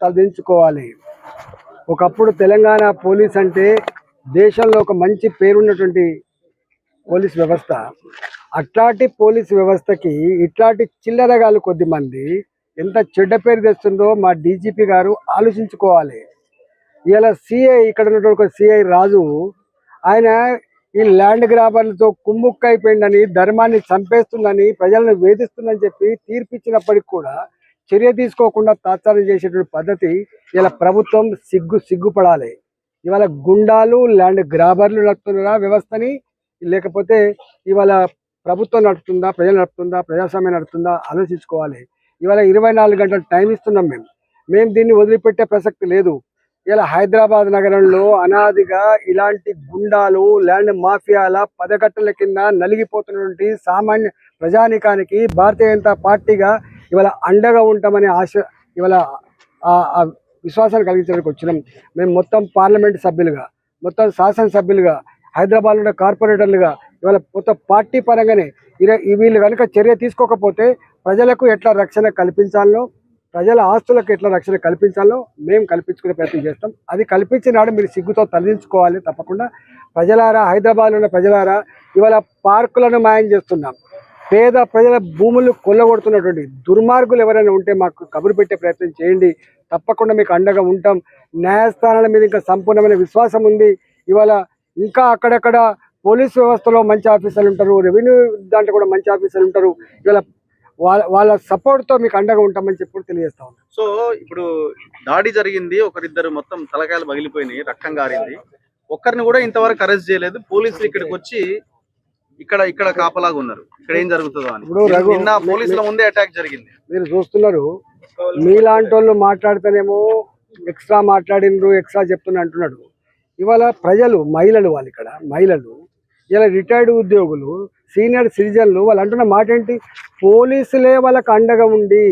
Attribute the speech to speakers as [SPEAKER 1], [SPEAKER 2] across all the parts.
[SPEAKER 1] తలదించుకోవాలి ఒకప్పుడు తెలంగాణ పోలీస్ అంటే దేశంలో ఒక మంచి పేరున్నటువంటి పోలీస్ వ్యవస్థ. అట్లాంటి పోలీస్ వ్యవస్థకి ఇట్లాంటి చిల్లరగాలు కొద్ది మంది ఎంత చెడ్డ పేరు తెస్తుందో మా డీజీపీ గారు ఆలోచించుకోవాలి. ఇలా సిఐ ఇక్కడ ఉన్నటువంటి ఒక సిఐ రాజు ఆయన ఈ ల్యాండ్ గ్రాబర్లతో కుమ్ముక్కైపోయిందని ధర్మాన్ని చంపేస్తుందని ప్రజలను వేధిస్తుందని చెప్పి తీర్పిచ్చినప్పటికి కూడా చర్య తీసుకోకుండా తాత్సారం చేసేటువంటి పద్ధతి ఇలా ప్రభుత్వం సిగ్గు సిగ్గుపడాలి. ఇవాళ గుండాలు ల్యాండ్ గ్రాబర్లు నడుపుతున్నారా వ్యవస్థని? లేకపోతే ఇవాళ ప్రభుత్వం నడుపుతుందా ప్రజలు నడుపుతుందా ప్రజాస్వామ్యం నడుపుతుందా ఆలోచించుకోవాలి. ఇవాళ ఇరవై నాలుగు గంటలు టైం ఇస్తున్నాం మేము. మేము దీన్ని వదిలిపెట్టే ప్రసక్తి లేదు. ఇలా హైదరాబాద్ నగరంలో అనాదిగా ఇలాంటి గుండాలు ల్యాండ్ మాఫియాల పదకట్టల కింద నలిగిపోతున్నటువంటి సామాన్య ప్రజానికానికి భారతీయ జనతా పార్టీగా ఇవాళ అండగా ఉంటామనే ఆశ ఇవాళ విశ్వాసాన్ని కలిగించడానికి వచ్చినాం. మేము మొత్తం పార్లమెంట్ సభ్యులుగా మొత్తం శాసనసభ్యులుగా హైదరాబాద్లో ఉన్న కార్పొరేటర్లుగా ఇవాళ మొత్తం పార్టీ పరంగానే ఇర- వీళ్ళు కనుక చర్య తీసుకోకపోతే ప్రజలకు ఎట్లా రక్షణ కల్పించాలో ప్రజల ఆస్తులకు ఎట్లా రక్షణ కల్పించాలో మేము కల్పించుకునే ప్రయత్నం చేస్తాం. అది కల్పించినాడు మీరు సిగ్గుతో తరలించుకోవాలి తప్పకుండా. ప్రజలారా హైదరాబాద్లో ఉన్న ప్రజలారా ఇవాళ పార్కులను మాయం చేస్తున్నాం. పేద ప్రజల భూములు కొల్లగొడుతున్నటువంటి దుర్మార్గులు ఎవరైనా ఉంటే మాకు కబురు పెట్టే ప్రయత్నం చేయండి. తప్పకుండా మీకు అండగా ఉంటాం. న్యాయస్థానాల మీద ఇంకా సంపూర్ణమైన విశ్వాసం ఉంది. ఇవాళ ఇంకా అక్కడక్కడ పోలీస్ వ్యవస్థలో మంచి ఆఫీసర్లు ఉంటారు. రెవెన్యూ దాంట్లో కూడా మంచి ఆఫీసర్లు ఉంటారు. ఇవాళ వాళ్ళ వాళ్ళ సపోర్ట్తో మీకు అండగా ఉంటామని చెప్పి తెలియజేస్తా ఉన్నాం.
[SPEAKER 2] సో ఇప్పుడు దాడి జరిగింది. ఒకరిద్దరు మొత్తం తలకాయలు పగిలిపోయినాయి. రక్తం గారింది. ఒక్కరిని కూడా ఇంతవరకు అరెస్ట్ చేయలేదు. పోలీసులు ఇక్కడికి వచ్చి ఇక్కడ ఇక్కడ కాపలాగా ఉన్నారు. ఇక్కడ ఏం జరుగుతుందో అని.
[SPEAKER 1] ఇప్పుడు
[SPEAKER 2] నిన్న పోలీసుల ముందే అటాక్ జరిగింది.
[SPEAKER 1] మీరు చూస్తున్నారు మీలాంటి వాళ్ళు మాట్లాడితేనేమో ఎక్స్ట్రా మాట్లాడినరు ఎక్స్ట్రా చెప్తున్నా అంటున్నాడు. ఇవాళ ప్రజలు మహిళలు వాళ్ళు ఇక్కడ మహిళలు ఇలా రిటైర్డ్ ఉద్యోగులు సీనియర్ సిటిజన్లు వాళ్ళు అంటున్న మాట ఏంటి పోలీసులే వాళ్ళకి అండగా ఉండి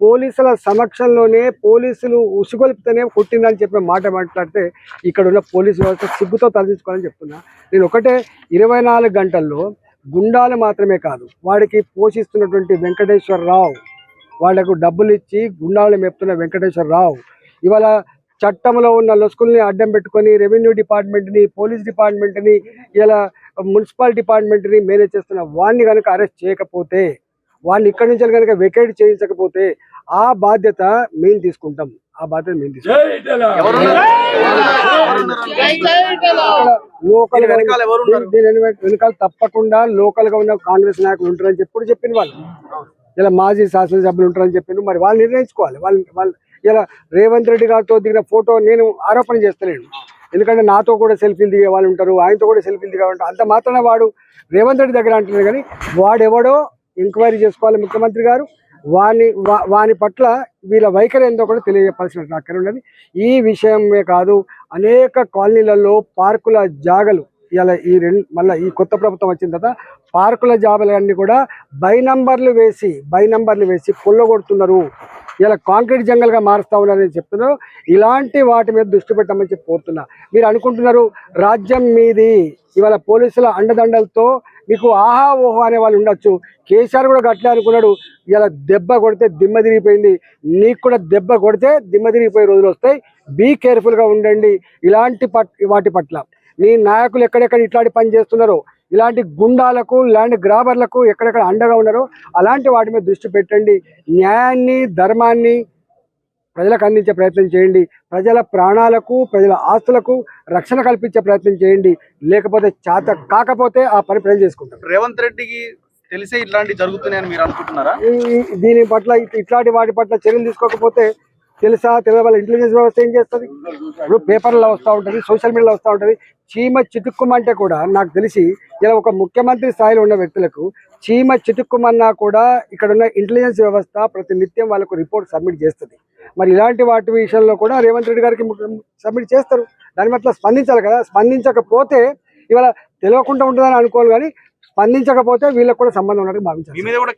[SPEAKER 1] పోలీసుల సమక్షంలోనే పోలీసులు ఉసుగొలిపితేనే పుట్టిందని చెప్పే మాట మాట్లాడితే ఇక్కడ ఉన్న పోలీసు వ్యవస్థ సిగ్గుతో తలదించుకోవాలని చెప్తున్నా. నేను ఒకటే ఇరవై నాలుగు గంటల్లో గుండాలు మాత్రమే కాదు వాడికి పోషిస్తున్నటువంటి వెంకటేశ్వరరావు వాళ్ళకు డబ్బులు ఇచ్చి గుండాలు మెప్తున్న వెంకటేశ్వరరావు ఇవాళ చట్టంలో ఉన్న లొసుకుల్ని అడ్డం పెట్టుకొని రెవెన్యూ డిపార్ట్మెంట్ని పోలీస్ డిపార్ట్మెంట్ని ఇలా మున్సిపల్ డిపార్ట్మెంట్ని మేనేజ్ చేస్తున్న వాడిని కనుక అరెస్ట్ చేయకపోతే వాడిని ఇక్కడి నుంచి కనుక వెకేట్ చేయించకపోతే ఆ బాధ్యత మేము తీసుకుంటాం. ఆ బాధ్యత మేము తీసుకుంటాం.
[SPEAKER 2] దీని వెనకాల
[SPEAKER 1] తప్పకుండా లోకల్గా ఉన్న కాంగ్రెస్ నాయకులు ఉంటారని చెప్పి కూడా చెప్పిన వాళ్ళు. ఇలా మాజీ శాసనసభ్యులు ఉంటారని చెప్పిండు మరి వాళ్ళు నిర్ణయించుకోవాలి. వాళ్ళు వాళ్ళు ఇలా రేవంత్ రెడ్డి గారితో దిగిన ఫోటో నేను ఆరోపణ చేస్తలేను. ఎందుకంటే నాతో కూడా సెల్ఫీలు దిగే వాళ్ళు ఉంటారు. ఆయనతో కూడా సెల్ఫీలు దిగే వాళ్ళు ఉంటారు. అంత మాత్రాన వాడు రేవంత్ రెడ్డి దగ్గర అంటున్నాడు కానీ వాడెవడో ఎంక్వైరీ చేసుకోవాలి ముఖ్యమంత్రి గారు. వాని వా- వాని పట్ల వీళ్ళ వైఖరి ఏందో కూడా తెలియజెప్పాల్సిన అక్కడ ఉన్నది. ఈ విషయమే కాదు అనేక కాలనీలలో పార్కుల జాగలు ఇలా ఈ రెండు మళ్ళీ ఈ కొత్త ప్రభుత్వం వచ్చిన తర్వాత పార్కుల జాబలన్నీ కూడా బై నంబర్లు వేసి బై నంబర్లు వేసి కొల్లగొడుతున్నారు. ఇలా కాంక్రీట్ జంగల్గా మారుస్తా ఉన్నారని చెప్తున్నారు. ఇలాంటి వాటి మీద దృష్టి పెట్టమని చెప్పి కోరుతున్నా. మీరు అనుకుంటున్నారు రాజ్యం మీది. ఇవాళ పోలీసుల అండదండలతో మీకు ఆహా ఓహో అనే వాళ్ళు ఉండొచ్చు. కేసీఆర్ కూడా గట్లే అనుకున్నాడు ఇలా దెబ్బ కొడితే దిమ్మ తిరిగిపోయింది. నీకు కూడా దెబ్బ కొడితే దిమ్మ తిరిగిపోయే రోజులు వస్తాయి. బీ కేర్ఫుల్గా ఉండండి. ఇలాంటి వాటి పట్ల మీ నాయకులు ఎక్కడెక్కడ ఇట్లాంటి పని చేస్తున్నారో ఇలాంటి గుండాలకు ల్యాండ్ గ్రాబర్లకు ఎక్కడెక్కడ అండగా ఉన్నారో అలాంటి వాటి మీద దృష్టి పెట్టండి. న్యాయాన్ని ధర్మాన్ని ప్రజలకు అందించే ప్రయత్నం చేయండి. ప్రజల ప్రాణాలకు ప్రజల ఆస్తులకు రక్షణ కల్పించే ప్రయత్నం చేయండి. లేకపోతే చేత కాకపోతే ఆ పని ప్రజలు చేసుకుంటారు.
[SPEAKER 2] రేవంత్ రెడ్డికి తెలిసే ఇట్లాంటివి జరుగుతున్నాయని మీరు అనుకుంటున్నారా?
[SPEAKER 1] దీని పట్ల ఇట్- ఇట్లాంటి వాటి పట్ల చర్యలు తీసుకోకపోతే తెలుసా? తెలియదు ఇంటెలిజెన్స్ వ్యవస్థ ఏం చేస్తుంది? ఇప్పుడు పేపర్లో వస్తూ ఉంటుంది సోషల్ మీడియాలో వస్తూ ఉంటుంది. చీమ చిటుక్కుమంటే కూడా నాకు తెలిసి ఇలా ఒక ముఖ్యమంత్రి స్థాయిలో ఉన్న వ్యక్తులకు చీమ చిటుక్కుమన్నా కూడా ఇక్కడ ఉన్న ఇంటెలిజెన్స్ వ్యవస్థ ప్రతి నిత్యం వాళ్ళకు రిపోర్ట్ సబ్మిట్ చేస్తుంది. మరి ఇలాంటి వాటి విషయంలో కూడా రేవంత్ రెడ్డి గారికి సబ్మిట్ చేస్తారు. దాని పట్ల స్పందించాలి కదా? స్పందించకపోతే ఇవాళ తెలియకుండా ఉంటుందని అనుకోవాలి కానీ స్పందించకపోతే వీళ్ళకి కూడా సంబంధం ఉన్నట్టు భావించాలి.
[SPEAKER 2] కూడా